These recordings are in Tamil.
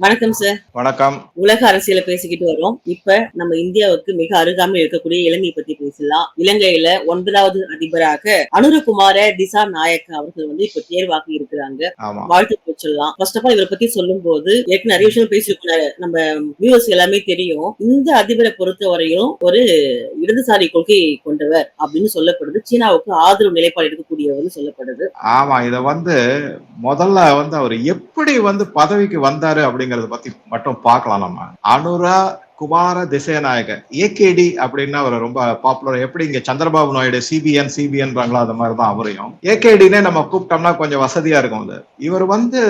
வணக்கம் சார் வணக்கம். உலக அரசியல பேசிக்கிட்டு வரோம் இப்ப நம்ம இந்தியாவுக்கு மிக அருகாமையில் இருக்கக்கூடிய இலங்கை பத்தி பேசலாம். இலங்கையில ஒன்பதாவது அதிபராக அனுரகுமார திசா நாயக்க அவர்கள் வந்து இப்ப தேர்வாகி இருக்கிறாங்க. வாழ்த்து சொல்லலாம் ஃபர்ஸ்ட் ஆஃப் ஆல் இவரை பத்தி சொல்லும் போது ஏற்கனவே நிறைய விஷயம் பேசியிருக்காரு நம்ம வியூவர்ஸ் எல்லாமே தெரியும். இந்த அதிபரை பொறுத்த வரையும் ஒரு இடதுசாரி கொள்கை கொண்டவர் அப்படின்னு சொல்லப்படுது. சீனாவுக்கு ஆதரவு நிலைப்பாடு எடுக்கக்கூடியவர்னு சொல்லப்படுது. ஆமா இத வந்து முதல்ல வந்து அவர் எப்படி வந்து பதவிக்கு வந்தாரு அப்படிங்கறத பத்தி மட்டும் பார்க்கலாம் நம்ம. அனுரா குமார திசைநாயக ஏகேடி அப்படின்னா அவர் ரொம்ப பாப்புலர் எப்படி இங்க சந்திரபாபு நாயுடு சிபிஎன் சிபிஎன்றாங்களோ அந்த மாதிரி தான் அவரையும். ஏகேடினே நம்ம கூப்பிட்டோம்னா கொஞ்சம் வசதியா இருக்கும் அது. இவர் வந்து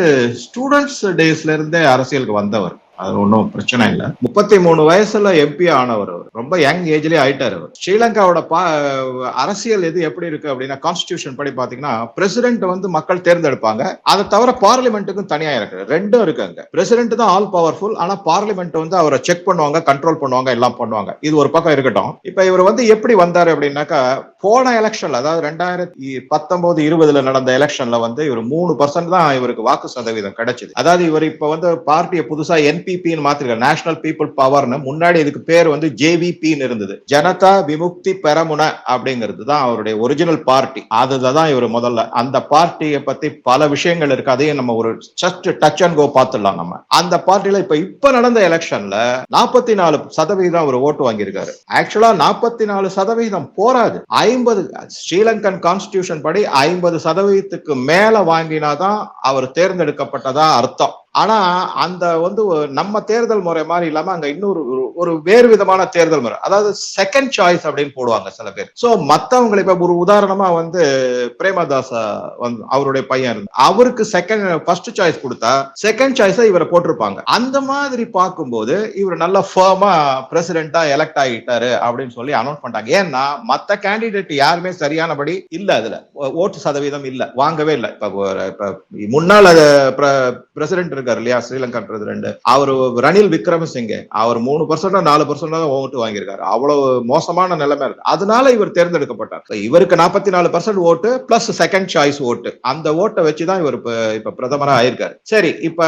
ஸ்டூடெண்ட்ஸ் டேஸ்ல இருந்தே அரசியலுக்கு வந்தவர். அது ஒன்றும் பிரச்சனை இல்லை. முப்பத்தி மூணு வயசுல எம்பி ஆனவர் அவர். ரொம்ப யங் ஏஜ்லயே ஆயிட்டார் அவர். ஸ்ரீலங்காவோட பா அரசியல் எது எப்படி இருக்கு அப்படின்னா கான்ஸ்டியூஷன் படி பாத்தீங்கன்னா பிரசிடென்ட் வந்து மக்கள் தேர்ந்தெடுப்பாங்க. அதை தவிர பார்லிமெண்ட்டுக்கும் தனியா இருக்கு. ரெண்டும் இருக்கு அங்க. பிரசிடென்ட் தான் ஆல் பவர்ஃபுல் ஆனா பார்லிமெண்ட் வந்து அவரை செக் பண்ணுவாங்க கண்ட்ரோல் பண்ணுவாங்க எல்லாம் பண்ணுவாங்க. இது ஒரு பக்கம் இருக்கட்டும். இப்ப இவர் வந்து எப்படி வந்தாரு அப்படின்னாக்கா போன எலெக்ஷன்ல அதாவது ரெண்டாயிரத்தி பத்தொன்பது இருபதுல நடந்த எலெக்ஷன்ல வந்து இவர் மூணு பர்சன்ட் தான் இவருக்கு வாக்கு சதவீதம் கிடைச்சது. அதாவது இவர் இப்ப வந்து பார்ட்டியை புதுசா என்பிபின்னு மாத்திருக்காரு. நேஷனல் பீப்புள் பவர்னு முன்னாடி இதுக்கு பேர் வந்து ஜேவிபின்னு இருந்தது. ஜனதா விமுக்தி பெரமுன அப்படிங்கிறது தான் அவருடைய ஒரிஜினல் பார்ட்டி அதுல தான் இவர் முதல்ல. அந்த பார்ட்டியை பத்தி பல விஷயங்கள் இருக்கு. அதையும் நம்ம ஒரு ஜஸ்ட் டச் அண்ட் கோ பார்த்துடலாம் நம்ம. அந்த பார்ட்டில இப்ப இப்ப நடந்த எலெக்ஷன்ல நாற்பத்தி நாலு சதவீதம் அவர் ஓட்டு வாங்கியிருக்காரு. ஆக்சுவலா நாற்பத்தி நாலு சதவீதம் போராது. ஐம்பது ஸ்ரீலங்கன் கான்ஸ்டிடியூஷன் படி ஐம்பது சதவீதத்துக்கு மேல வாங்கினாதான் அவர் தேர்ந்தெடுக்கப்பட்டதா அர்த்தம். ஆனா அந்த வந்து நம்ம தேர்தல் முறை மாதிரி இல்லாம அங்க இன்னொரு ஒரு- வேறு விதமான தேர்தல் முறை. அதாவது செகண்ட் சாய்ஸ் அப்படின்னு போடுவாங்க சில பேர். சோ மத்தவங்களை இப்ப ஒரு உதாரணமா வந்து பிரேமதாசா வந்து அவருடைய பையன் இருந்து அவருக்கு செகண்ட் ஃபர்ஸ்ட் சாய்ஸ் கொடுத்தா செகண்ட் சாய்ஸா இவரை போட்டிருப்பாங்க. அந்த மாதிரி பார்க்கும்போது இவர் நல்ல ஃபர்மா பிரசிடென்டா எலெக்ட் ஆகிட்டாரு அப்படின்னு சொல்லி அனௌன்ஸ் பண்ணிட்டாங்க. ஏன்னா மத்த கேண்டிடேட் யாருமே சரியானபடி இல்ல அதுல. ஓ- ஓட்டு சதவீதம் இல்ல. வாங்கவே இல்லை. இப்ப முன்னாள் பிரசிடென்ட் இருக்காரு இல்லையா? ஸ்ரீலங்கா பிரசிடென்ட் அவர் ரணில் விக்ரமசிங்கே. அவர் மூணு பர்சன்ட் நாலு பர்சன்ட் ஓட்டு வாங்கியிருக்காரு. அவ்வளவு மோசமான நிலைமை இருக்கு. அதனால இவர் தேர்ந்தெடுக்கப்பட்டார். இவருக்கு நாற்பத்தி நாலு பர்சன்ட் ஓட்டு பிளஸ் செகண்ட் சாய்ஸ் ஓட்டு. அந்த ஓட்டை வச்சுதான் இவர் இப்ப பிரதமரா ஆயிருக்காரு. சரி இப்ப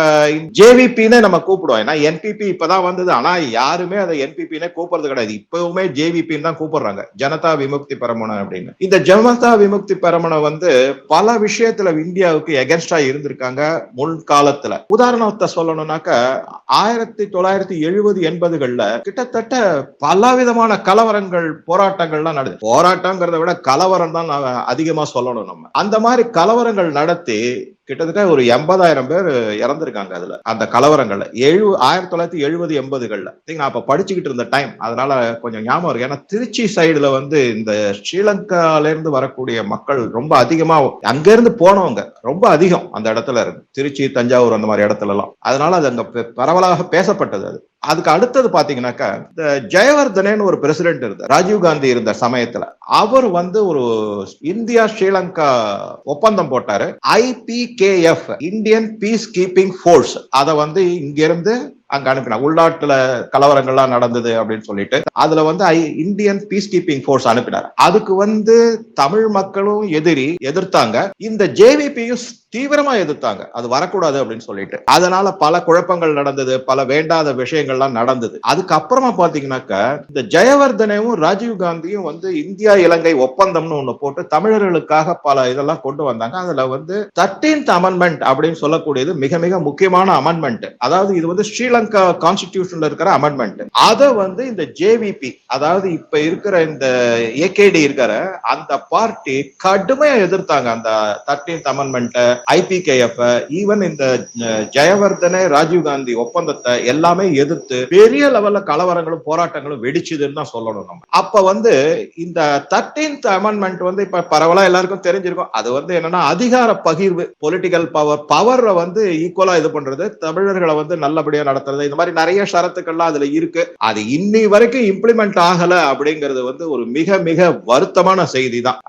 ஜேவிபின்னு நம்ம கூப்பிடுவோம். ஏன்னா என்பிபி இப்பதான் வந்தது. ஆனா யாருமே அதை என்பிபினே கூப்பிடுறது கிடையாது. இப்பவுமே ஜேவிபின்னு தான் கூப்பிடுறாங்க. ஜனதா விமுக்தி பெரமுன அப்படின்னு. இந்த ஜனதா விமுக்தி பெரமுன வந்து பல விஷயத்துல இந்தியாவுக்கு எகென்ஸ்டா இருந்திருக்காங்க முன்காலத்துல உதாரணத்தை சொல்லணும்னாக்க ஆயிரத்தி தொள்ளாயிரத்தி எழுபது எண்பதுகள்ல கிட்டத்தட்ட பல விதமான கலவரங்கள் போராட்டங்கள்லாம் நடக்குது போராட்டங்கிறத விட கலவரம் தான் அதிகமா சொல்லணும் நம்ம. அந்த மாதிரி கலவரங்கள் நடத்தி கிட்டத்தட்ட ஒரு எண்பதாயிரம் பேர் இறந்திருக்காங்க அதுல. அந்த கலவரங்கள்ல. எழு ஆயிரத்தி தொள்ளாயிரத்தி எழுபது எண்பதுகள்ல. நான் அப்ப படிச்சுக்கிட்டு இருந்த டைம் அதனால கொஞ்சம் ஞாபகம் இருக்கு. ஏன்னா திருச்சி சைடுல வந்து இந்த ஸ்ரீலங்கால இருந்து வரக்கூடிய மக்கள் ரொம்ப அதிகமா அங்க இருந்து போனவங்க ரொம்ப அதிகம் அந்த இடத்துல இருந்து. திருச்சி தஞ்சாவூர் அந்த மாதிரி இடத்துல எல்லாம் அதனால அது அங்க பரவலாக பேசப்பட்டது அது. அதுக்கு அடுத்தது பாத்தீங்கன்னாக்கா இந்த ஜெயவர்தனேன்னு ஒரு பிரசிடென்ட் இருந்தார். ராஜீவ் காந்தி இருந்த சமயத்துல. அவர் வந்து ஒரு இந்தியா ஸ்ரீலங்கா ஒப்பந்தம் போட்டாரு. IPKF Indian peace keeping force அதை வந்து இங்கிருந்து அங்க அனுப்பினா உள்நாட்டுல கலவரங்கள்லாம் நடந்தது அப்படின்னு சொல்லிட்டு அதுல வந்து I Indian peace keeping force அனுப்பினார். அதுக்கு வந்து தமிழ் மக்களும் எதிரி எதிர்த்தாங்க. இந்த ஜேவிபியும் தீவிரமா எதிர்த்தாங்க. அது வரக்கூடாது அப்படின்னு சொல்லிட்டு. அதனால பல குழப்பங்கள் நடந்தது பல வேண்டாத விஷயங்கள்லாம் நடந்தது. அதுக்கப்புறமா பாத்தீங்கன்னாக்க இந்த ஜெயவர்தனையும் ராஜீவ் காந்தியும் வந்து இந்தியா இலங்கை ஒப்பந்தம்னு ஒண்ணு போட்டு தமிழர்களுக்காக பல இதெல்லாம் கொண்டு வந்தாங்க. அதுல வந்து தர்டீன்த் அமெண்ட்மெண்ட் அப்படின்னு சொல்லக்கூடியது மிக மிக முக்கியமான அமெண்ட்மெண்ட் அதாவது இது வந்து ஸ்ரீலங்கா கான்ஸ்டிடியூஷன்ல இருக்கிற அமெண்ட்மெண்ட் அதை வந்து இந்த ஜேவிபி அதாவது இப்ப இருக்கிற இந்த ஏகேடி இருக்கிற அந்த பார்ட்டி கடுமையா எதிர்த்தாங்க அந்த தர்டீன்த் அமெண்ட்மெண்ட் ஐபிகேஎஃப் ஈவன் இந்த ஜெயவர்தனே ராஜீவ்காந்தி ஒப்பந்தத்தை எல்லாமே எதிர்த்து பெரிய லெவல்ல கலவரங்களும் போராட்டங்களும் வெடிச்சுதுன்னு தான் சொல்லணும் நம்ம. அப்ப வந்து இந்த தர்டீன்த் அமெண்ட்மெண்ட் வந்து இப்ப பரவலா எல்லாருக்கும் தெரிஞ்சிருக்கும். அது வந்து என்னன்னா அதிகார பகிர்வு பொலிட்டிக்கல் பவர் பவரை வந்து ஈக்குவலா இது பண்றது தமிழர்களை வந்து நல்லபடியா நடத்த நடத்துறது இந்த மாதிரி நிறைய ஷரத்துக்கள்லாம் அதுல இருக்கு. அது இன்னி வரைக்கும் இம்ப்ளிமெண்ட் ஆகல அப்படிங்கிறது வந்து ஒரு மிக மிக வருத்தமான செய்தி தான்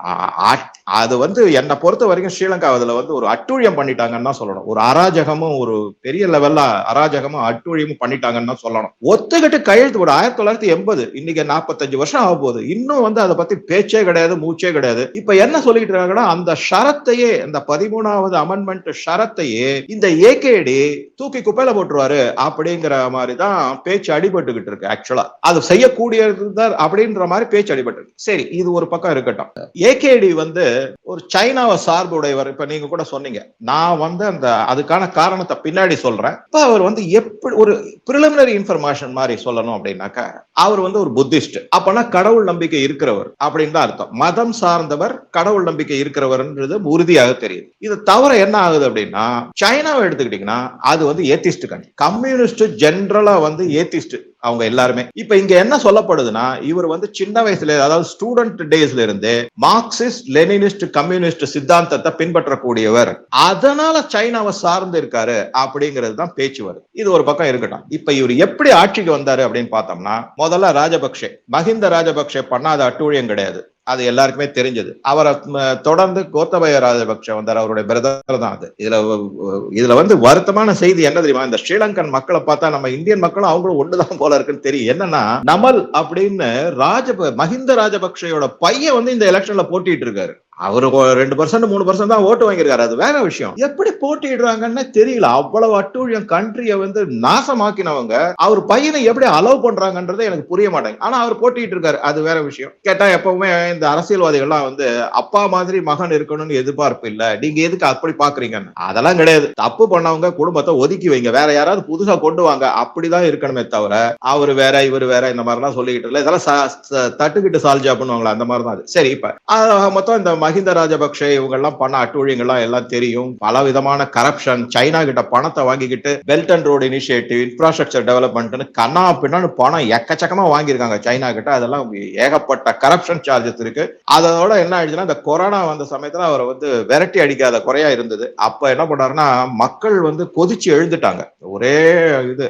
அது வந்து என்னை பொறுத்த வரைக்கும் ஸ்ரீலங்கா அதுல வந்து ஒரு அட்டூழியம் பண்ணிட்டாங்கன்னு தான் சொல்லணும். ஒரு அராஜகமும் ஒரு பெரிய லெவல்ல அராஜகமும் அட்டூழியமும் பண்ணிட்டாங்கன்னு தான் சொல்லணும். ஒத்துக்கிட்டு கையெழுத்து ஒரு ஆயிரத்தி தொள்ளாயிரத்தி எண்பது இன்னைக்கு நாற்பத்தஞ்சு வருஷம் ஆக போகுது. இன்னும் வந்து அதை பத்தி பேச்சே கிடையாது மூச்சே கிடையாது. இப்ப என்ன சொல்லிட்டு இருக்காங்கன்னா அந்த ஷரத்தையே இந்த பதிமூணாவது அமெண்ட்மெண்ட் ஷரத்தையே இந்த ஏகேடி தூக்கி குப்பையில போட்டுருவாரு. அப்படி அப்படிங்கிற மாதிரி தான் பேச்சு அடிபட்டுக்கிட்டு இருக்கு ஆக்சுவலா அது செய்யக்கூடியது அப்படின்ற மாதிரி பேச்சு அடிபட்டு இருக்கு. சரி இது ஒரு பக்கம் இருக்கட்டும். ஏகேடி வந்து ஒரு சைனாவை சார்புடையவர் இப்ப நீங்க கூட சொன்னீங்க. நான் வந்து அந்த அதுக்கான காரணத்தை பின்னாடி சொல்றேன். இப்ப அவர் வந்து எப்படி ஒரு பிரிலிமினரி இன்ஃபர்மேஷன் மாதிரி சொல்லணும் அப்படின்னாக்கா அவர் வந்து ஒரு புத்திஸ்ட். அப்பனா கடவுள் நம்பிக்கை இருக்கிறவர் அப்படின்னு தான் அர்த்தம். மதம் சார்ந்தவர் கடவுள் நம்பிக்கை இருக்கிறவர்ன்றது உறுதியாக தெரியுது. இது தவிர என்ன ஆகுது அப்படின்னா சைனாவை எடுத்துக்கிட்டீங்கன்னா அது வந்து ஏத்திஸ்ட் கண்ட்ரி கம்யூனிஸ்ட் ஜென்ரலா வந்து ஏத்திஸ்ட் அவங்க எல்லாருமே. இப்ப இங்க என்ன சொல்லப்படுதுன்னா இவர் வந்து சின்ன வயசுல அதாவது ஸ்டூடெண்ட் டேஸ்ல இருந்து மார்க்சிஸ்ட் லெனினிஸ்ட் கம்யூனிஸ்ட் சித்தாந்தத்தை பின்பற்றக்கூடியவர். அதனால சைனாவை சார்ந்து இருக்காரு அப்படிங்கிறது தான் பேச்சு வருது. இது ஒரு பக்கம் இருக்கட்டும். இப்ப இவர் எப்படி ஆட்சிக்கு வந்தாரு அப்படின்னு பார்த்தோம்னா முதல்ல ராஜபக்ஷே மஹிந்த ராஜபக்ஷே பண்ணாத அட்டூழியம் கிடையாது. அது எல்லாருக்குமே தெரிஞ்சது. அவரை தொடர்ந்து கோத்தபய ராஜபக்ஷ வந்தார் அவருடைய பிரதர் தான் அது. இதுல இதுல வந்து வருத்தமான செய்தி என்ன தெரியுமா? இந்த ஸ்ரீலங்கன் மக்களை பார்த்தா நம்ம இந்தியன் மக்களும் அவங்களும் ஒண்ணுதான் போல இருக்குன்னு தெரியும். என்னன்னா நமல் அப்படின்னு ராஜப மஹிந்த ராஜபக்ஷயோட பையன் வந்து இந்த எலெக்ஷன்ல போட்டிட்டு இருக்காரு. அவரு ரெண்டு பர்சன்ட் மூணு பர்சன்ட் தான் ஓட்டு வாங்கியிருக்காரு. அது வேற விஷயம். எப்படி போட்டிடுறாங்கன்னு தெரியல. அவ்வளவு அட்டூழியம் கண்ட்ரிய வந்து நாசமாக்கினவங்க அவர் பையனை எப்படி அலோவ் பண்றாங்கன்றது எனக்கு புரிய மாட்டேங்க ஆனா அவர் போட்டிட்டு இருக்காரு அது வேற விஷயம். கேட்டா எப்பவுமே இந்த அரசியல்வாதிகள்லாம் வந்து அப்பா மாதிரி மகன் இருக்கணும்னு எதிர்பார்ப்பு இல்ல. நீங்க எதுக்கு அப்படி பாக்குறீங்கன்னு? அதெல்லாம் கிடையாது. தப்பு பண்ணவங்க குடும்பத்தை ஒதுக்கி வைங்க. வேற யாராவது புதுசா கொண்டு வாங்க. அப்படிதான் இருக்கணுமே தவிர அவர் வேற இவர் வேற இந்த மாதிரிலாம் சொல்லிக்கிட்டு இல்ல. இதெல்லாம் தட்டுக்கிட்டு சால்ஜா பண்ணுவாங்களா அந்த மாதிரி தான் அது. சரி இப்ப மொத்தம் இந்த மஹிந்த ராஜபக்ஷ இவங்க எல்லாம் பண்ண அட்டூழியங்கள்லாம் எல்லாம் தெரியும். பல விதமான கரப்ஷன் சைனா கிட்ட பணத்தை வாங்கிக்கிட்டு belt and road initiative infrastructure டெவலப்மெண்ட்னு கண்ணா பின்னான்னு பணம் எக்கச்சக்கமா வாங்கியிருக்காங்க சைனா கிட்ட. அதெல்லாம் ஏகப்பட்ட கரப்ஷன் சார்ஜஸ் இருக்கு. அதோட என்ன ஆயிடுச்சுன்னா இந்த கொரோனா வந்த சமயத்துல அவரை வந்து விரட்டி அடிக்காத குறையா இருந்தது. அப்ப என்ன பண்ணாருன்னா மக்கள் வந்து கொதிச்சு எழுந்துட்டாங்க. ஒரே இது.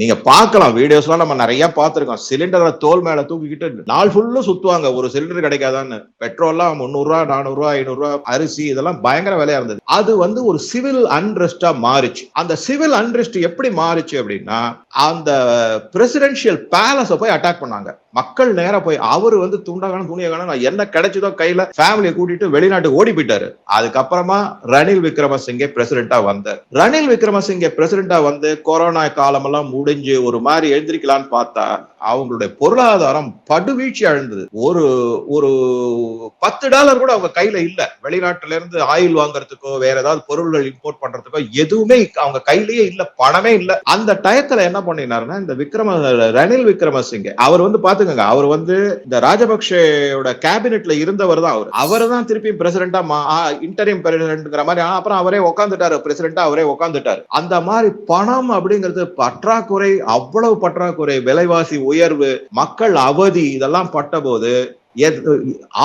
நீங்க பார்க்கலாம் வீடியோஸ்லாம் நம்ம நிறைய பார்த்திருக்கோம். சிலிண்டரை தோல் மேல தூக்கிக்கிட்டு நாள் ஃபுல்லும் சுத்துவாங்க. ஒரு சிலிண்டர் கிடைக்காதான்னு. பெட்ரோல்லாம் முந்நூறு ரூபா ஐநூறுரூவா ஐநூறு ரூபா அரிசி இதெல்லாம் பயங்கர விலையா இருந்தது. அது வந்து ஒரு சிவில் அன்ரெஸ்டா மாறிச்சு. அந்த சிவில் அன்ரெஸ்ட் எப்படி மாறிச்சு அப்படின்னா அந்த பிரசிடென்ஷியல் பேலஸ போய் அட்டாக் பண்ணாங்க. மக்கள் நேரா போய் அவரு வந்து துண்டகான துணியகான நான் என்ன கிடைச்சதோ கையில ஃபேமிலியை கூட்டிட்டு வெளிநாட்டுக்கு ஓடி போயிட்டாரு. அதுக்கப்புறமா ரணில் விக்ரமசிங்கே பிரசிடென்டா வந்தார். ரணில் விக்ரமசிங்கே பிரசிடென்டா வந்து கொரோனா காலமெல்லாம் முடிஞ்சு ஒரு மாதிரி எழுந்திருக்கலான்னு பார்த்தா அவங்களுடைய பொருளாதாரம் படுவீழ்ச்சி அழுந்தது ஒரு ஒரு பத்து டாலர் கூட அவங்க கையில இல்ல. வெளிநாட்டுல இருந்து ஆயில் வாங்குறதுக்கோ வேற ஏதாவது பொருள்கள் இம்போர்ட் பண்றதுக்கோ எதுவுமே அவங்க கையிலேயே இல்ல பணமே இல்ல. அந்த டயத்துல என்ன பண்ணினாருன்னா இந்த விக்ரம ரணில் விக்ரமசிங்கே அவர் வந்து பார்த்து பாத்துக்கோங்க அவர் வந்து இந்த ராஜபக்சேயோட கேபினெட்ல இருந்தவர் தான் அவர். அவர் தான் திருப்பி பிரசிடண்டா இன்டரியம் பிரசிடென்ட்ங்கிற மாதிரி அப்புறம் அவரே உட்காந்துட்டாரு பிரசிடண்டா அவரே உட்காந்துட்டாரு அந்த மாதிரி பணம் அப்படிங்கிறது பற்றாக்குறை அவ்வளவு பற்றாக்குறை விலைவாசி உயர்வு மக்கள் அவதி இதெல்லாம் பட்ட போது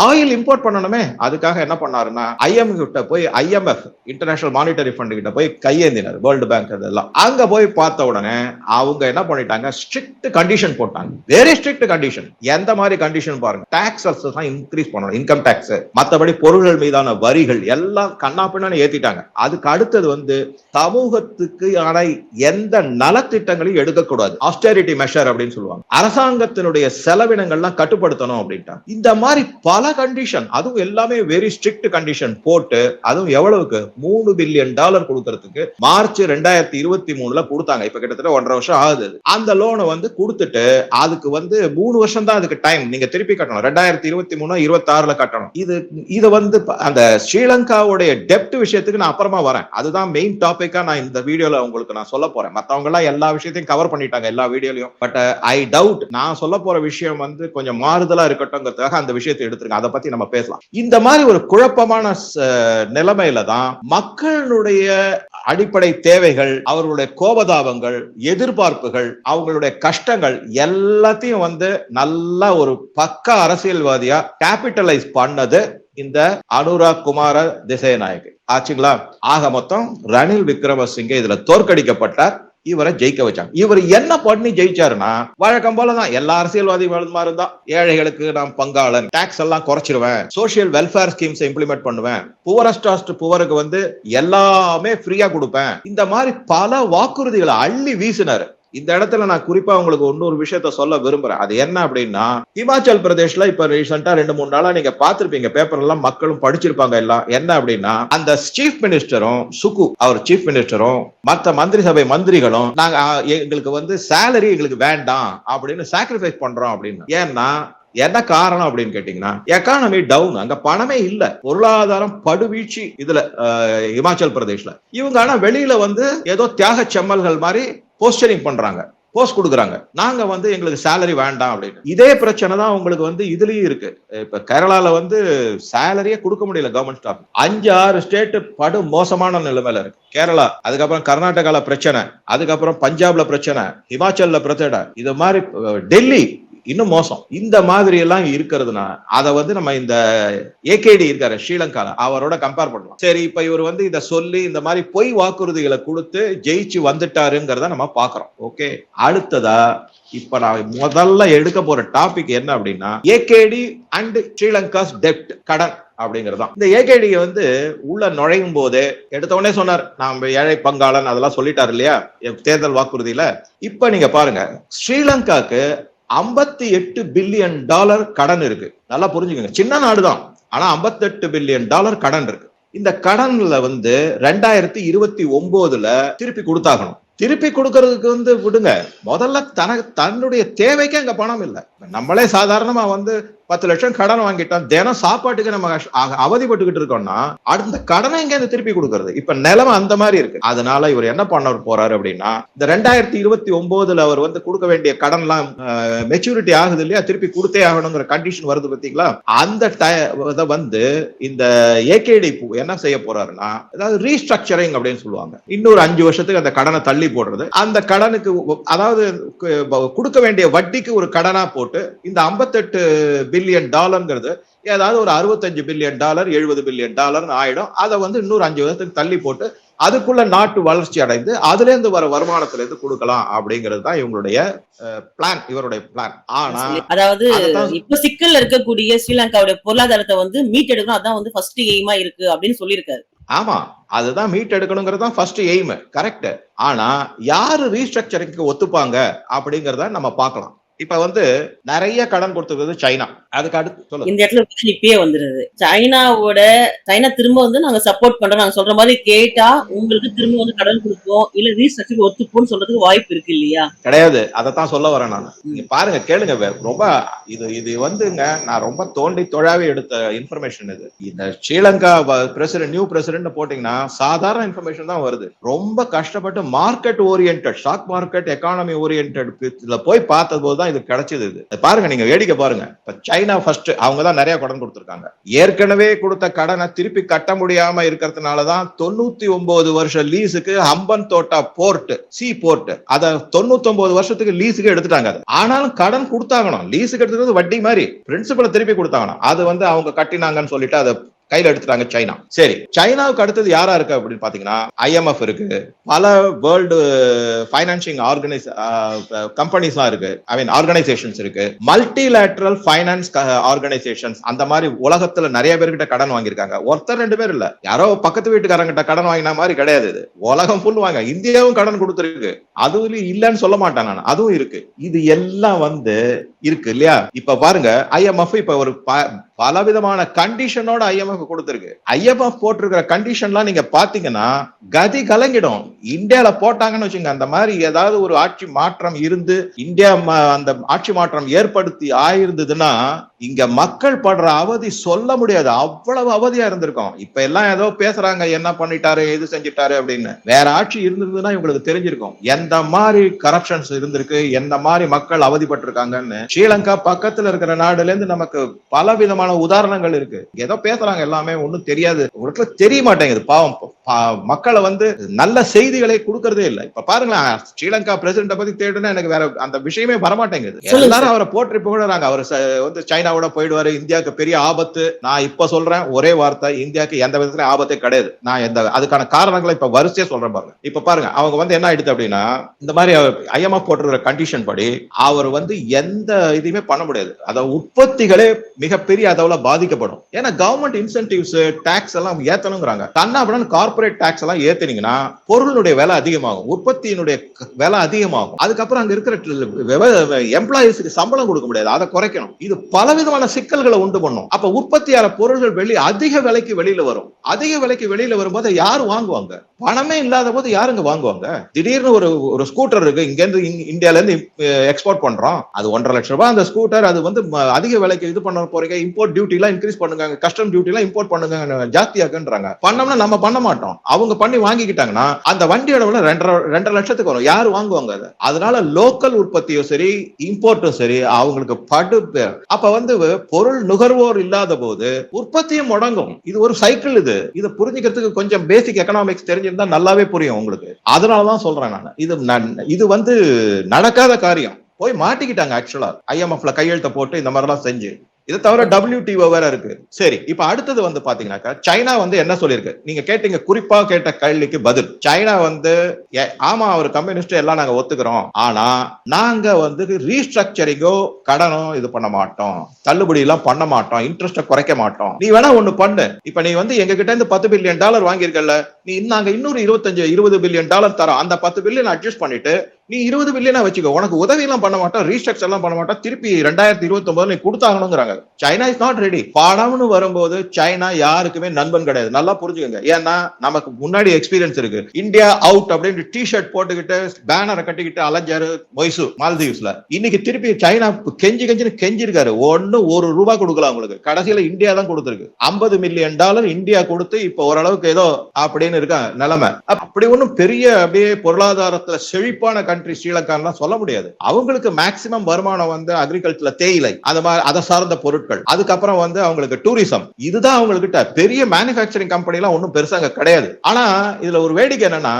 ஆயில் இம்போர்ட் பண்ணணுமே. அதுக்காக என்ன பண்ணாருன்னா ஐஎம் கிட்ட போய் ஐஎம்எஃப் இன்டர்நேஷனல் மானிட்டரி ஃபண்ட் கிட்ட போய் கையேந்தினார் வேர்ல்டு பேங்க் இதெல்லாம் அங்க போய் பார்த்த உடனே அவங்க என்ன பண்ணிட்டாங்க ஸ்ட்ரிக்ட் கண்டிஷன் போட்டாங்க. வெரி ஸ்ட்ரிக்ட் கண்டிஷன் எந்த மாதிரி கண்டிஷன் பாருங்க. டாக்ஸஸ் தான் இன்க்ரீஸ் பண்ணணும் இன்கம் டாக்ஸ் மத்தபடி பொருள்கள் மீதான வரிகள் எல்லாம் கண்ணா பின்னான்னு ஏத்திட்டாங்க. அதுக்கு அடுத்தது வந்து சமூகத்துக்கு ஆன எந்த நலத்திட்டங்களையும் எடுக்கக்கூடாது. ஆஸ்டேரிட்டி மெஷர் அப்படின்னு சொல்லுவாங்க. அரசாங்கத்தினுடைய செலவினங்கள்லாம் கட்டுப்படுத்தணும் அப்படின்ட்டாங்க. இந்த மாதிரி பல கண்டிஷன் அதுவும் எல்லாமே வெரி ஸ்ட்ரிக்ட் கண்டிஷன் போட்டு அதுவும் எவ்வளவுக்கு? மூணு பில்லியன் டாலர் கொடுக்கறதுக்கு மார்ச் ரெண்டாயிரத்தி இருபத்தி மூணுல கொடுத்தாங்க. இப்ப கிட்டத்தட்ட ஒன்றரை வருஷம் ஆகுது அந்த லோனை வந்து கொடுத்துட்டு அதுக்கு வந்து மூணு வருஷம் தான் அதுக்கு டைம் நீங்க திருப்பி கட்டணும். ரெண்டாயிரத்தி இருபத்தி மூணு இருபத்தி ஆறுல கட்டணும். இது இது வந்து அந்த ஸ்ரீலங்காவுடைய டெப்ட் விஷயத்துக்கு நான் அப்புறமா வரேன். அதுதான் மெயின் டாபிக்கா நான் இந்த வீடியோல உங்களுக்கு நான் சொல்ல போறேன். மத்தவங்க எல்லாம் எல்லா விஷயத்தையும் கவர் பண்ணிட்டாங்க எல்லா வீடியோலயும் பட் ஐ டவுட் நான் சொல்ல போற விஷயம் வந்து கொஞ்சம் மாறுதலா அதுக்காக அந்த விஷயத்தை எடுத்துருங்க. அதை பத்தி நம்ம பேசலாம். இந்த மாதிரி ஒரு குழப்பமான நிலைமையில தான் மக்களுடைய அடிப்படை தேவைகள் அவர்களுடைய கோபதாபங்கள் எதிர்பார்ப்புகள் அவங்களுடைய கஷ்டங்கள் எல்லாத்தையும் வந்து நல்லா ஒரு பக்க அரசியல்வாதியா கேபிட்டலைஸ் பண்ணது இந்த அனுராக் குமார திசைநாயகி. ஆச்சுங்களா? ஆக மொத்தம் ரணில் விக்ரமசிங்கே இதுல தோற்கடிக்கப்பட்டார். இவரை ஜெயிக்க வச்சாங்க. இவர் என்ன பண்ணி ஜெயிச்சாருன்னா வழக்கம் போலதான் எல்லா அரசியல்வாதிகளும் மாதிரி தான் ஏழைகளுக்கு நான் பங்காளன் டாக்ஸ் எல்லாம் குறைச்சிருவேன் சோசியல் வெல்ஃபேர் ஸ்கீம்ஸ் இம்ப்ளிமெண்ட் பண்ணுவேன் புவரஸ்டாஸ்ட் புவருக்கு வந்து எல்லாமே ஃப்ரீயா கொடுப்பேன். இந்த மாதிரி பல வாக்குறுதிகளை அள்ளி வீசினாரு. இந்த இடத்துல நான் குறிப்பா உங்களுக்கு இன்னொரு விஷயத்த சொல்ல விரும்புறேன். அது என்ன அப்படின்னா ஹிமாச்சல் பிரதேஷ்ல இப்ப ரீசெண்டா ரெண்டு மூணு நாளா நீங்க பாத்திருப்பீங்க பேப்பர் எல்லாம் மக்களும் படிச்சிருப்பாங்க எல்லாம். என்ன அப்படின்னா அந்த சீஃப் மினிஸ்டரும் சுகு அவர் சீஃப் மினிஸ்டரும் மத்த மந்திரி சபை மந்திரிகளும் நாங்க எங்களுக்கு வந்து சேலரி எங்களுக்கு வேண்டாம் அப்படின்னு சாக்ரிஃபைஸ் பண்றோம் அப்படின்னு. ஏன்னா என்ன காரணம் அப்படின்னு கேட்டீங்கன்னா எக்கானமி டவுன் அங்க பணமே இல்ல. பொருளாதாரம் படுவீழ்ச்சி இதுல ஹிமாச்சல் இமாச்சல் பிரதேஷ்ல. இவங்க ஆனா வெளியில வந்து ஏதோ தியாக செம்மல்கள் மாதிரி போஸ்டரிங் பண்றாங்க போஸ்ட் கொடுக்குறாங்க. நாங்க வந்து எங்களுக்கு சேலரி வேண்டாம் அப்படின்னு. இதே பிரச்சனை தான் உங்களுக்கு வந்து இதுலயும் இருக்கு. இப்ப கேரளால வந்து சேலரியே கொடுக்க முடியல கவர்மெண்ட் ஸ்டாஃப் அஞ்சு ஆறு ஸ்டேட் படு மோசமான நிலைமையில இருக்கு. கேரளா அதுக்கப்புறம் கர்நாடகால பிரச்சனை அதுக்கப்புறம் பஞ்சாப்ல பிரச்சனை ஹிமாச்சல்ல பிரச்சனை இது மாதிரி டெல்லி இன்னும் மோசம். இந்த மாதிரி எல்லாம் இருக்கிறதுனா அதை வந்து நம்ம இந்த ஏகேடி இருக்காரு ஸ்ரீலங்கால அவரோட கம்பேர் பண்ணலாம். சரி இப்ப இவர் வந்து இதை சொல்லி இந்த மாதிரி பொய் வாக்குறுதிகளை கொடுத்து ஜெயிச்சு வந்துட்டாருங்கிறத நம்ம பாக்குறோம். ஓகே? அடுத்ததா இப்ப நான் முதல்ல எடுக்க போற டாபிக் என்ன அப்படின்னா ஏகேடி அண்ட் ஸ்ரீலங்காஸ் டெப்ட் கடன் அப்படிங்கிறது தான். இந்த ஏகேடி வந்து உள்ள நுழையும் போதே எடுத்தவொடனே சொன்னார். நாம் ஏழை பங்காளன் அதெல்லாம் சொல்லிட்டாரு இல்லையா? தேர்தல் வாக்குறுதியில. இப்ப நீங்க பாருங்க ஸ்ரீலங்காக்கு ஐம்பத்தி எட்டு பில்லியன் டாலர் கடன் இருக்கு. நல்லா புரிஞ்சுக்கோங்க. சின்ன நாடு தான் ஆனா 58 பில்லியன் டாலர் கடன் இருக்கு. இந்த கடன்ல வந்து ரெண்டாயிரத்தி இருபத்தி ஒன்பதுல திருப்பி கொடுத்தாகணும். திருப்பி கொடுக்கறதுக்கு வந்து விடுங்க. முதல்ல தனக்கு தன்னுடைய தேவைக்கு அங்க பணம் இல்லை. நம்மளே சாதாரணமா வந்து பத்து லட்சம் கடன் வாங்கிட்டோம் தினம் சாப்பாட்டுக்கு நம்ம அவதிப்பட்டுக்கிட்டு இருக்கோம்னா அடுத்த கடனை எங்க இருந்து திருப்பி கொடுக்கறது? இப்ப நிலைமை அந்த மாதிரி இருக்கு. அதனால இவர் என்ன பண்ண போறாரு அப்படின்னா இந்த ரெண்டாயிரத்தி இருபத்தி ஒன்பதுல அவர் வந்து கொடுக்க வேண்டிய கடன்லாம் மெச்சூரிட்டி ஆகுது இல்லையா? திருப்பி கொடுத்தே ஆகணுங்கிற கண்டிஷன் வருது பாத்தீங்களா அந்த ti- வந்து இந்த ஏகேடி என்ன செய்ய போறாருன்னா அதாவது ரீஸ்ட்ரக்சரிங் அப்படின்னு சொல்லுவாங்க. இன்னொரு அஞ்சு வருஷத்துக்கு அந்த கடனை தள்ளி போடுறது. அந்த கடனுக்கு அதாவது கொடுக்க வேண்டிய வட்டிக்கு ஒரு கடனா போட்டு இந்த 58 பில்லியன் டாலர்ங்கிறது ஏதாவது ஒரு அறுபத்தஞ்சு பில்லியன் டாலர் எழுபது பில்லியன் டாலர் ஆயிடும். அதை வந்து இன்னொரு அஞ்சு வருஷத்துக்கு தள்ளி போட்டு அதுக்குள்ள நாட்டு வளர்ச்சி அடைந்து அதுல இருந்து வர வருமானத்துல இருந்து கொடுக்கலாம் அப்படிங்கிறது தான் இவங்களுடைய பிளான் இவருடைய பிளான் ஆனா அதாவது இப்ப சிக்கல்ல இருக்கக்கூடிய ஸ்ரீலங்காவுடைய பொருளாதாரத்தை வந்து மீட்டெடுக்கணும். அதான் வந்து ஃபர்ஸ்ட் எய்மா இருக்கு அப்படின்னு சொல்லியிருக்காரு. ஆமா அதுதான் மீட் எடுக்கணுங்கிறது தான் ஃபர்ஸ்ட் எய்ம் கரெக்ட் ஆனா யாரு ரீஸ்ட்ரக்சரிங்க்கு ஒத்துப்பாங்க அப்படிங்கறத நம்ம பார்க்கலாம். இப்ப வந்து நிறைய கடன் கொடுத்துருக்கிறது சைனா. அதுக்கு அடுத்து சொல்லுங்க. இந்த இடத்துல இப்பயே வந்துருது சைனாவோட சைனா திரும்ப வந்து நாங்க சப்போர்ட் பண்றோம். நாங்க சொல்ற மாதிரி கேட்டா உங்களுக்கு திரும்ப வந்து கடன் கொடுப்போம். இல்ல ரீஸ்ட்ரக்சர் ஒத்துப்போம்னு சொல்றதுக்கு வாய்ப்பு இருக்கு இல்லையா? கிடையாது. அதைத்தான் சொல்ல வரேன் நான். நீங்க பாருங்க கேளுங்க. ரொம்ப இது இது வந்துங்க நான் ரொம்ப தோண்டி தொழாவி எடுத்த இன்ஃபர்மேஷன் இது. இந்த ஸ்ரீலங்கா பிரசிடென்ட் நியூ பிரசிடென்ட் போட்டீங்கன்னா சாதாரண இன்ஃபர்மேஷன் தான் வருது. ரொம்ப கஷ்டப்பட்டு market orient stock market economy orient இதுல போய் பார்த்த போது தான் இது கிடைச்சது இது. பாருங்க நீங்க வேடிக்கை பாருங்க. இப்ப சைனா ஃபர்ஸ்ட் அவங்க தான் நிறைய கடன் கொடுத்திருக்காங்க. ஏற்கனவே கொடுத்த கடனை திருப்பி கட்ட முடியாம இருக்கிறதுனால தான் தொண்ணூத்தி ஒன்பது வருஷம் லீஸுக்கு ஹம்பன் தோட்டா போர்ட் சி போர்ட் அதை தொண்ணூத்தி ஒன்பது வருஷத்துக்கு லீஸுக்கு எடுத்துட்டாங்க அது. ஆனாலும் கடன் கொடுத்தாங்கணும் லீஸுக்கு எடுத்துக்கிறது வட்டி மாதிரி. பிரின்சிபலை திருப்பி கொடுத்தாகணும். அது வந்து அவங்க கட்டினாங்கன்னு சொல்லிட்டு அதை கையில எடுத்துட்டாங்க சைனா. சரி. சைனாவுக்கு அடுத்தது யாரா இருக்கு அப்படின்னு பாத்தீங்கன்னா ஐஎம்எஃப் இருக்கு. பல வேர்ல்டு ஃபைனான்சிங் ஆர்கனைஸ் கம்பெனிஸ்லாம் இருக்கு. ஐ மீன் ஆர்கனைசேஷன்ஸ் இருக்கு. மல்டிலேட்ரல் ஃபைனான்ஸ் ஆர்கனைசேஷன்ஸ் அந்த மாதிரி உலகத்துல நிறைய பேர்கிட்ட கடன் வாங்கியிருக்காங்க. ஒருத்தர் ரெண்டு பேர் இல்ல. யாரோ பக்கத்து வீட்டுக்காரங்கிட்ட கடன் வாங்கின மாதிரி கிடையாது இது. உலகம் ஃபுல் வாங்க. இந்தியாவும் கடன் கொடுத்துருக்கு. அதுவும் இல்லைன்னு சொல்ல மாட்டேன் நான். அதுவும் இருக்கு. இது எல்லாம் வந்து இருக்கு இல்லையா? இப்ப பாருங்க ஐஎம்எஃப் இப்ப ஒரு ப- பலவிதமான கண்டிஷனோட ஐஎம்எஃப் கொடுத்திருக்கு. ஐஎம்எஃப் போட்டிருக்கிற கண்டிஷன்லாம் நீங்க பாத்தீங்கன்னா கதி கலங்கிடும். இந்தியால போட்டாங்கன்னு வச்சுங்க அந்த மாதிரி ஏதாவது ஒரு ஆட்சி மாற்றம் இருந்து இந்தியா ம- அந்த ஆட்சி மாற்றம் ஏற்படுத்தி ஆயிருந்ததுன்னா இங்க மக்கள் படுற அவதி சொல்ல முடியாது. அவ்வளவு அவதியா இருந்திருக்கும். இப்ப எல்லாம் ஏதோ பேசுறாங்க என்ன பண்ணிட்டாரு எது செஞ்சிட்டாரு அப்படின்னு. வேற ஆட்சி இருந்திருந்ததுன்னா இவங்களுக்கு தெரிஞ்சிருக்கும். எந்த மாதிரி கரப்ஷன்ஸ் இருந்திருக்கு எந்த மாதிரி மக்கள் அவதிப்பட்டிருக்காங்கன்னு ஸ்ரீலங்கா பக்கத்துல இருக்கிற நாடுல இருந்து நமக்கு பல விதமான உதாரணங்கள் இருக்கு. ஏதோ பேசுறாங்க எல்லாமே ஒண்ணும் தெரியாது. உங்களுக்கு தெரிய மாட்டேங்குது. பாவம் மக்களை வந்து நல்ல செய்திகளை கொடுக்கறதே இல்லை. இப்ப பாருங்களேன் ஸ்ரீலங்கா பிரசிடண்ட பத்தி தேடுனா எனக்கு வேற அந்த விஷயமே வரமாட்டேங்குது. எல்லாரும் அவரை போற்றி புகழறாங்க. அவர் வந்து சைனாவோட போயிடுவாரு. இந்தியாவுக்கு பெரிய ஆபத்து. நான் இப்ப சொல்றேன் ஒரே வார்த்தை இந்தியாவுக்கு எந்த விதத்துலயும் ஆபத்தே கிடையாது. நான் எந்த அதுக்கான காரணங்களை இப்ப வரிசையா சொல்றேன் பாருங்க. இப்ப பாருங்க அவங்க வந்து என்ன ஆயிடுது அப்படின்னா இந்த மாதிரி ஐஎம்எஃப் போட்டிருக்கிற கண்டிஷன் படி அவர் வந்து எந்த இதுவுமே பண்ண முடியாது. அதாவது உற்பத்திகளே மிகப்பெரிய அளவுல பாதிக்கப்படும். ஏன்னா கவர்மெண்ட் இன்சென்டிவ்ஸ் டாக்ஸ் எல்லாம் ஏத்தணுங்கிறாங்க. தன்னாபடன் கார்பரேட் டாக்ஸ் எல்லாம் ஏத்தினீங்கன்னா பொருளுடைய விலை அதிகமாகும் உற்பத்தியினுடைய விலை அதிகமாகும். அதுக்கப்புறம் அங்க இருக்கிற எம்ப்ளாயிஸ்க்கு சம்பளம் கொடுக்க முடியாது அதை குறைக்கணும். இது பலவிதமான சிக்கல்களை உண்டு பண்ணும். அப்ப உற்பத்தியாளர் பொருள்கள் வெளி அதிக விலைக்கு வெளியில வரும். அதிக விலைக்கு வெளியில வரும்போது யார் வாங்குவாங்க? பணமே இல்லாத போது யாருங்க வாங்குவாங்க? திடீர்னு ஒரு ஒரு ஸ்கூட்டர் இருக்கு இங்க இருந்து இந்தியால இருந்து எக்ஸ்போர்ட் பண்றோம். அது ஒன்றரை லட்சம் ரூபாய் அந்த ஸ்கூட்டர் அது வந்து அதிக விலைக்கு இது பண்ண போறீங்க இம்போர்ட் டியூட்டி எல்லாம் இன்க்ரீஸ் பண்ணுங்க கஸ்டம் டியூட்டி எல்லாம் இம்போர்ட் பண்ணுங்க ஜாஸ்தியாக்குன்றாங்க. பண்ணோம்னா நம்ம பண்ண மாட்டோம். அவங்க பண்ணி வாங்கிக்கிட்டாங்கன்னா அந்த வண்டியோட விலை? ரெண்டரை ரெண்டரை லட்சத்துக்கு வரும். யாரு வாங்குவாங்க அதை? அதனால லோக்கல் உற்பத்தியும் சரி இம்போர்ட்டும் சரி அவங்களுக்கு படு அப்ப வந்து பொருள் நுகர்வோர் இல்லாத போது உற்பத்தியும் முடங்கும். இது ஒரு சைக்கிள் இது. இதை புரிஞ்சுக்கிறதுக்கு கொஞ்சம் பேசிக் எக்கனாமிக்ஸ் தெரிஞ்சிருந்தா நல்லாவே புரியும் உங்களுக்கு. அதனாலதான் சொல்றேன் நான். இது இது வந்து நடக்காத காரியம். போய் மாட்டிக்கிட்டாங்க ஆக்சுவலா ஐஎம்எஃப்ல கையெழுத்த போட்டு இந்த மாதிரி எல்லாம் செஞ்சு. இதை தவிர டபிள்யூடிஓ வேற இருக்கு. சரி இப்ப அடுத்தது வந்து பாத்தீங்கன்னாக்கா சைனா வந்து என்ன சொல்லியிருக்கு? நீங்க கேட்டீங்க குறிப்பா கேட்ட கேள்விக்கு பதில். சைனா வந்து "ஏ- ஆமா அவர் கம்யூனிஸ்ட் எல்லாம் நாங்க ஒத்துக்கிறோம். ஆனா நாங்க வந்து ரீஸ்ட்ரக்சரிங்கோ கடனோ இது பண்ண மாட்டோம். தள்ளுபடி எல்லாம் பண்ண மாட்டோம். இன்ட்ரெஸ்ட குறைக்க மாட்டோம். நீ வேணா ஒண்ணு பண்ணு. இப்ப நீ வந்து எங்க கிட்ட இருந்து பத்து பில்லியன் டாலர் வாங்கியிருக்கல நீ நாங்க இன்னொரு இருபத்தஞ்சு இருபது பில்லியன் டாலர் தரோம். அந்த பத்து பில்லியன் அட்ஜஸ்ட் பண்ணிட்டு நீ இருபது பில்லியனா வச்சுக்கோ. உனக்கு உதவி எல்லாம் பண்ண மாட்டோம் ரீஸ்ட்ரக்சர் எல்லாம் பண்ண மாட்டோம். திருப்பி ரெண்டாயிரத்தி இருபத்தி ஒன்பதுல நீ கொடுத்தாங்கணுங்கிறாங்க சைனா இஸ் நாட் ரெடி பணம்னு வரும்போது சைனா யாருக்குமே நண்பன் கிடையாது. நல்லா புரிஞ்சுக்கோங்க. ஏன்னா நமக்கு முன்னாடி எக்ஸ்பீரியன்ஸ் இருக்கு. இந்தியா அவுட் அப்படின்னு டி ஷர்ட் போட்டுக்கிட்டு பேனரை கட்டிக்கிட்டு அலைஞ்சாரு மொய்சு மால்தீவ்ஸ்ல இன்னைக்கு திருப்பி சைனா கெஞ்சி கெஞ்சின்னு கெஞ்சிருக்காரு. ஒன்னு ஒரு ரூபாய் கொடுக்கல அவங்களுக்கு. கடைசியில இந்தியா தான் கொடுத்துருக்கு. ஐம்பது மில்லியன் டாலர் இந்தியா கொடுத்து இப்ப ஓரளவுக்கு ஏதோ அப்படின்னு இருக்கா நிலைமை. அப்படி ஒன்னும் பெரிய அப்படியே பொருளாதாரத்துல செழிப்பான கண்ட்ரி ஸ்ரீலங்கான்லாம் சொல்ல முடியாது. அவங்களுக்கு மேக்சிமம் வருமானம் வந்து அக்ரிகல்ச்சர்ல தேயிலை அந்த மாதிரி அதை சார்ந்த பொருட்கள். அதுக்கப்புறம் வந்து அவங்களுக்கு டூரிசம் இதுதான் அவங்ககிட்ட பெரிய மேனுஃபேக்சரிங் கம்பெனி எல்லாம் ஒன்றும் பெருசாக கிடையாது. ஆனா இதுல ஒரு வேடிக்கை என்னன்னா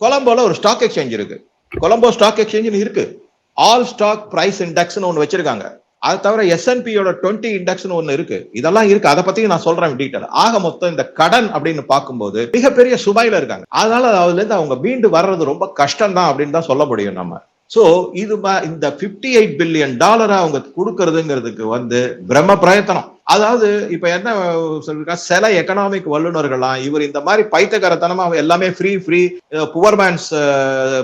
கொலம்போல ஒரு ஸ்டாக் எக்ஸ்சேஞ்ச் இருக்கு. கொலம்போ ஸ்டாக் எக்ஸ்சேஞ்ச் இருக்கு. ஆல் ஸ்டாக் பிரைஸ் இண்டெக்ஸ்னு ஒன்னு வச்சிருக்காங்க. அது தவிர எஸ்என்பியோட டுவெண்ட்டி இண்டெக்ஸ்னு ஒன்னு இருக்கு. இதெல்லாம் இருக்கு. அதை பத்தி நான் சொல்றேன் டீட்டெயில் ஆக மொத்தம் இந்த கடன் அப்படின்னு பார்க்கும்போது மிகப்பெரிய சுபாயில இருக்காங்க. அதனால அதுல இருந்து அவங்க மீண்டு வர்றது ரொம்ப கஷ்டம் தான் அப்படின்னு தான் சொல்ல முடியும் நம்ம. ஸோ இது இந்த 58 எயிட் பில்லியன் டாலரை அவங்க கொடுக்கறதுங்கிறதுக்கு வந்து பிரம்ம பிரயத்தனம். அதாவது இப்ப என்ன சொல்லிருக்கா? சில எக்கனாமிக் வல்லுநர்கள்லாம் இவர் இந்த மாதிரி பைத்தகரத்தனமா எல்லாமே free free poor man's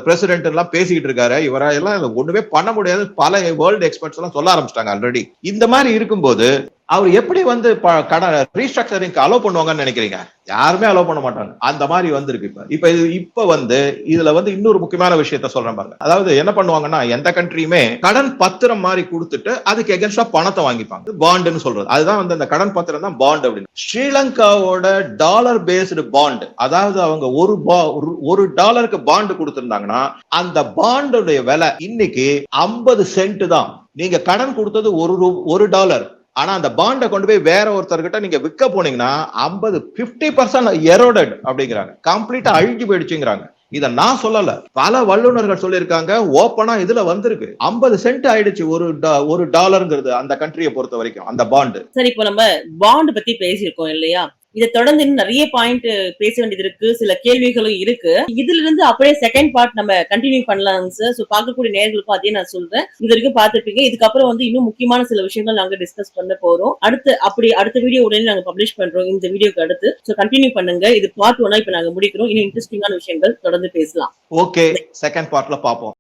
president எல்லாம் பேசிக்கிட்டு இருக்காரு. இவரெல்லாம் ஒண்ணுமே பண்ண முடியாது. பல வேர்ல்டு எக்ஸ்பர்ட்ஸ் எல்லாம் சொல்ல ஆரம்பிச்சிட்டாங்க ஆல்ரெடி இந்த மாதிரி இருக்கும்போது அவர் எப்படி வந்து ப- கடன் ரீஸ்ட்ரக்சரிங் அலோவ் பண்ணுவாங்கன்னு நினைக்கிறீங்க? யாருமே அலோவ் பண்ண மாட்டாங்க. அந்த மாதிரி வந்திருக்கு இப்ப. இப்ப இது இப்ப வந்து இதுல வந்து இன்னொரு முக்கியமான விஷயத்த சொல்றேன் பாருங்க. அதாவது என்ன பண்ணுவாங்கன்னா எந்த கண்ட்ரியுமே கடன் பத்திரம் மாதிரி கொடுத்துட்டு அதுக்கு எகென்ஸ்டா பணத்தை வாங்கிப்பாங்க. பாண்டுன்னு சொல்றது. அதுதான் வந்து அந்த கடன் பத்திரம் தான் பாண்ட் அப்படின்னு. ஸ்ரீலங்காவோட டாலர் பேஸ்டு பாண்ட் அதாவது அவங்க ஒரு பா ஒரு- ஒரு டாலருக்கு பாண்டு கொடுத்திருந்தாங்கன்னா அந்த பாண்டுடைய விலை இன்னைக்கு ஐம்பது சென்ட் தான். நீங்க கடன் கொடுத்தது ஒரு ரூ- ஒரு டாலர் ஆனா அந்த பாண்டை கொண்டு போய் வேற ஒருத்தர்கிட்ட நீங்க விற்க போனீங்கன்னா ஐம்பது பிப்டி பர்சன்ட் எரோடட் அப்படிங்கிறாங்க. கம்ப்ளீட்டா அழிஞ்சு போயிடுச்சுங்கிறாங்க. இத நான் சொல்லல. பல வல்லுநர்கள் சொல்லியிருக்காங்க ஓப்பனா இதுல வந்திருக்கு. ஐம்பது சென்ட் ஆயிடுச்சு ஒரு டா- ஒரு டாலருங்கிறது அந்த கண்ட்ரியை பொறுத்த வரைக்கும் அந்த பாண்டு சரி இப்போ நம்ம பாண்டு பத்தி பேசியிருக்கோம் இல்லையா? இதை தொடர்ந்து இன்னும் நிறைய பாயிண்ட் பேச வேண்டியது இருக்கு. சில கேள்விகளும் இருக்கு. இதுல இருந்து அப்படியே செகண்ட் பார்ட் நம்ம கண்டினியூ பண்ணலாம் சார் ஸோ பார்க்கக்கூடிய நேர்களுக்கும் அதே நான் சொல்றேன். இது வரைக்கும் பார்த்துருப்பீங்க. இதுக்கப்புறம் வந்து இன்னும் முக்கியமான சில விஷயங்கள் நாங்க டிஸ்கஸ் பண்ண போறோம். அடுத்து அப்படி அடுத்த வீடியோ உடனே நாங்க பப்ளிஷ் பண்றோம். இந்த வீடியோக்கு அடுத்து. ஸோ கண்டினியூ பண்ணுங்க. இது பார்ட் ஒன்னா இப்ப நாங்க முடிக்கிறோம். இன்னும் இன்ட்ரெஸ்டிங்கான விஷயங்கள் தொடர்ந்து பேசலாம். ஓகே செகண்ட் பார்ட்ல பார்ப்போம்.